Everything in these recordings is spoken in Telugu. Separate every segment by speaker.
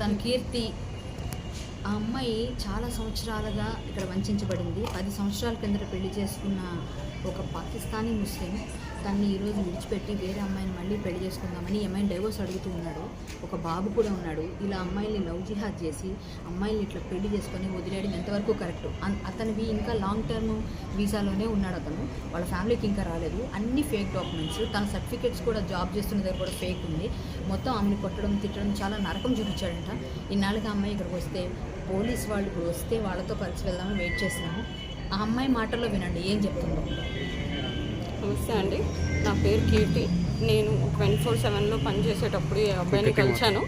Speaker 1: తన కీర్తి ఆ అమ్మాయి చాలా సంవత్సరాలుగా ఇక్కడ వంచబడింది. పది సంవత్సరాల కిందట పెళ్ళి చేసుకున్న ఒక పాకిస్తానీ ముస్లిం. తన్ని ఈరోజు విడిచిపెట్టి వేరే అమ్మాయిని మళ్ళీ పెళ్ళి చేసుకుందామని ఈ అమ్మాయిని డైవోర్స్ అడుగుతూ ఉన్నాడు. ఒక బాబు కూడా ఉన్నాడు. ఇలా అమ్మాయిల్ని లవ్ జిహాద్ చేసి అమ్మాయిల్ని ఇట్లా పెళ్ళి చేసుకొని వదిలేయడం ఎంతవరకు కరెక్ట్ అతనివి ఇంకా లాంగ్ టర్మ్ వీసాలోనే ఉన్నాడు అతను. వాళ్ళ ఫ్యామిలీకి ఇంకా రాలేదు. అన్ని ఫేక్ డాక్యుమెంట్స్ తన సర్టిఫికేట్స్ కూడా జాబ్ చేస్తున్న దగ్గర కూడా ఫేక్ ఉంది. మొత్తం ఆమెను కొట్టడం తిట్టడం చాలా నరకం చూపించాడంట. ఇన్నాళ్ళకి అమ్మాయి ఇక్కడికి వస్తే పోలీస్ వాళ్ళు ఇప్పుడు వస్తే వాళ్ళతో కలిసి వెళ్దామని వెయిట్ చేస్తున్నాము. ఆ అమ్మాయి మాటల్లో వినండి. ఏం చెప్తుందో.
Speaker 2: నమస్తే అండి. నా పేరు కీర్తి. నేను ట్వంటీ ఫోర్ సెవెన్లో పనిచేసేటప్పుడు ఈ అబ్బాయిని కలిశాను.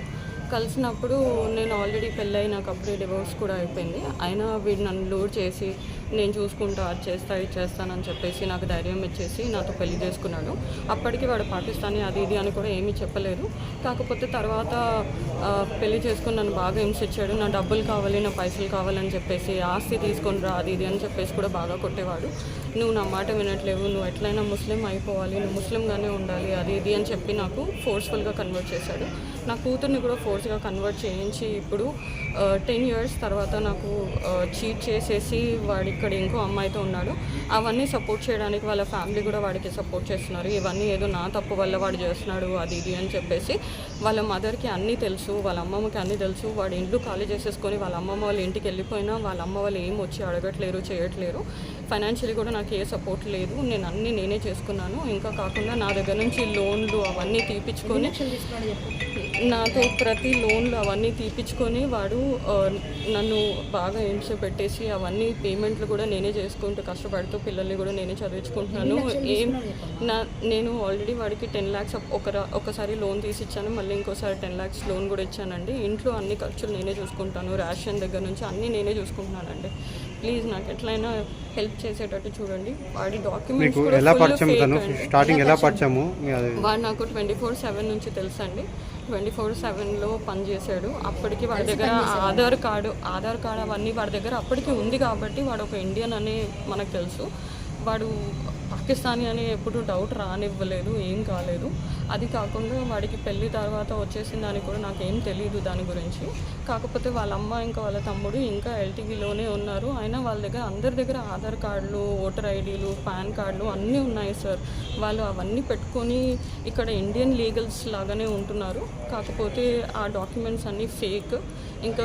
Speaker 2: కలిసినప్పుడు నేను ఆల్రెడీ పెళ్ళై నాకు అప్పుడే డివోర్స్ కూడా అయిపోయింది. అయినా వీడు నన్ను లూడ్ చేసి నేను చూసుకుంటా అది చేస్తా ఇది చేస్తానని చెప్పేసి నాకు ధైర్యం ఇచ్చేసి నాతో పెళ్ళి చేసుకున్నాడు. అప్పటికి వాడు పాకిస్తానీ అది ఇది అని కూడా ఏమీ చెప్పలేదు. కాకపోతే తర్వాత పెళ్ళి చేసుకుని నన్ను బాగా హింసించాడు. నా డబ్బులు కావాలి నా పైసలు కావాలని చెప్పేసి ఆస్తి తీసుకుని రా అది ఇది అని చెప్పేసి కూడా బాగా కొట్టేవాడు. నువ్వు నా మాట వినట్లేవు నువ్వు ఎట్లయినా ముస్లిం అయిపోవాలి నువ్వు ముస్లింగానే ఉండాలి అది ఇది అని చెప్పి నాకు ఫోర్స్ఫుల్గా కన్వర్ట్ చేశాడు. నా కూతుర్ని కూడా ఫోర్స్గా కన్వర్ట్ చేయించి ఇప్పుడు టెన్ ఇయర్స్ తర్వాత నాకు చీట్ చేసేసి వాడి ఇక్కడ ఇంకో అమ్మాయితో ఉన్నాడు అవన్నీ సపోర్ట్ చేయడానికి వాళ్ళ ఫ్యామిలీ కూడా వాడికి సపోర్ట్ చేస్తున్నారు. ఇవన్నీ ఏదో నా తప్పు వల్ల వాడు చేస్తున్నాడు అది ఇది అని చెప్పేసి వాళ్ళ మదర్కి అన్నీ తెలుసు వాళ్ళ అమ్మమ్మకి అన్నీ తెలుసు. వాడు ఇంట్లో ఖాళీ చేసేసుకొని వాళ్ళ అమ్మమ్మ వాళ్ళ ఇంటికి వెళ్ళిపోయినా వాళ్ళ అమ్మ వాళ్ళు ఏం వచ్చి అడగట్లేరు చేయట్లేరు. ఫైనాన్షియలీ కూడా నాకు ఏ సపోర్ట్ లేదు. నేను అన్నీ నేనే చేసుకున్నాను. ఇంకా కాకుండా నా దగ్గర నుంచి లోన్లు అవన్నీ
Speaker 1: చెప్పు.
Speaker 2: నాతో ప్రతి లోన్లు అవన్నీ తీపిచ్చుకొని వాడు నన్ను బాగా హింస పెట్టేసి అవన్నీ పేమెంట్లు కూడా నేనే చేసుకుంటూ కష్టపడుతూ పిల్లల్ని కూడా నేనే చదివించుకుంటున్నాను. ఏం నా నేను ఆల్రెడీ వాడికి టెన్ ల్యాక్స్ ఒక ఒకసారి లోన్ తీసి ఇచ్చాను మళ్ళీ ఇంకోసారి టెన్ ల్యాక్స్ లోన్ కూడా ఇచ్చానండి. ఇంట్లో అన్ని ఖర్చులు నేనే చూసుకుంటాను రేషన్ దగ్గర నుంచి అన్నీ నేనే చూసుకుంటున్నానండి. ప్లీజ్ నాకు ఎట్లయినా హెల్ప్ చేసేటట్టు చూడండి. వాడి డాక్యుమెంట్స్
Speaker 3: ఎలా పరిచయం. స్టార్టింగ్ ఎలా పరిచయము?
Speaker 2: వాడు నాకు ట్వంటీ ఫోర్ సెవెన్ నుంచి తెలుసండి. ట్వంటీ ఫోర్ సెవెన్లో పనిచేశాడు. అప్పటికి వాడి దగ్గర ఆధార్ కార్డు ఆధార్ కార్డు అవన్నీ వాడి దగ్గర అప్పటికి ఉంది కాబట్టి వాడు ఒక ఇండియన్ అని మనకు తెలుసు. వాడు పాకిస్తానీ అని ఎప్పుడు డౌట్ రానివ్వలేదు ఏం కాలేదు. అది కాకుండా వాడికి పెళ్ళి తర్వాత వచ్చేసిన దానికి కూడా నాకేం తెలియదు దాని గురించి. కాకపోతే వాళ్ళ అమ్మ ఇంకా వాళ్ళ తమ్ముడు ఇంకా ఎల్టీవీలోనే ఉన్నారు. అయినా వాళ్ళ దగ్గర అందరి దగ్గర ఆధార్ కార్డులు ఓటర్ ఐడీలు పాన్ కార్డులు అన్నీ ఉన్నాయి సార్. వాళ్ళు అవన్నీ పెట్టుకొని ఇక్కడ ఇండియన్ లీగల్స్ లాగానే ఉంటున్నారు. కాకపోతే ఆ డాక్యుమెంట్స్ అన్నీ ఫేక్. ఇంకా